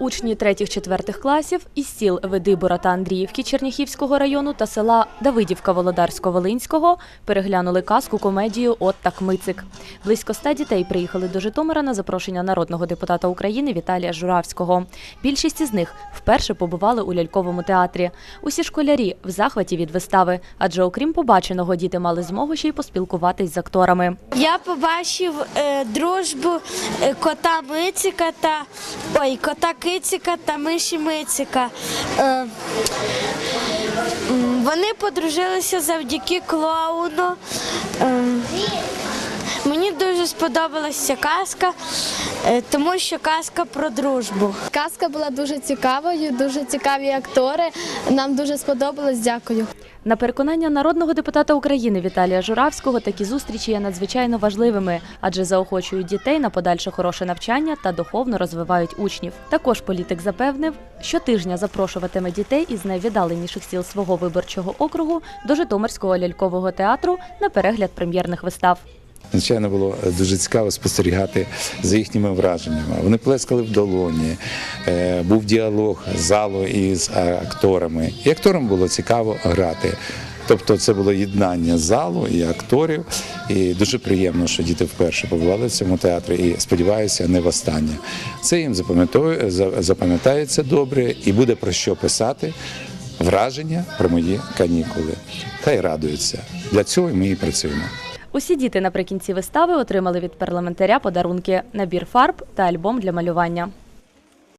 Учні третіх-четвертих класів із сіл Видибора та Андріївки Черняхівського району та села Давидівка Володарсько-Волинського переглянули казку комедію От так Мицик. Близько ста дітей приїхали до Житомира на запрошення народного депутата України Віталія Журавського. Більшість із них вперше побували у ляльковому театрі. Усі школярі в захваті від вистави, адже окрім побаченого, діти мали змогу ще й поспілкуватись з акторами. Я побачив е, дружбу е, кота Мицика та ой, кота Кицика та миші Мицика. Е, вони подружилися завдяки клоуну. Сподобалася казка, е, тому що казка про дружбу. Казка була дуже цікавою, дуже цікаві актори. Нам дуже сподобалось. Дякую. На переконання народного депутата України Віталія Журавського такі зустрічі є надзвичайно важливими, адже заохочують дітей на подальше хороше навчання та духовно розвивають учнів. Також політик запевнив, щотижня запрошуватиме дітей із найвіддаленіших сіл свого виборчого округу до Житомирського лялькового театру на перегляд прем'єрних вистав. Звичайно, було дуже цікаво спостерігати за їхніми враженнями. Вони плескали в долоні, е, був діалог залу із акторами. І акторам було цікаво грати. Тобто це було єднання залу і акторів. І дуже приємно, що діти вперше побували в цьому театрі і сподіваюся, не востаннє. Це їм запам'ятається добре і буде про що писати враження про мої канікули. Хай радуються. Для цього ми і працюємо. Усі діти наприкінці вистави отримали від парламентаря подарунки набір фарб та альбом для малювання.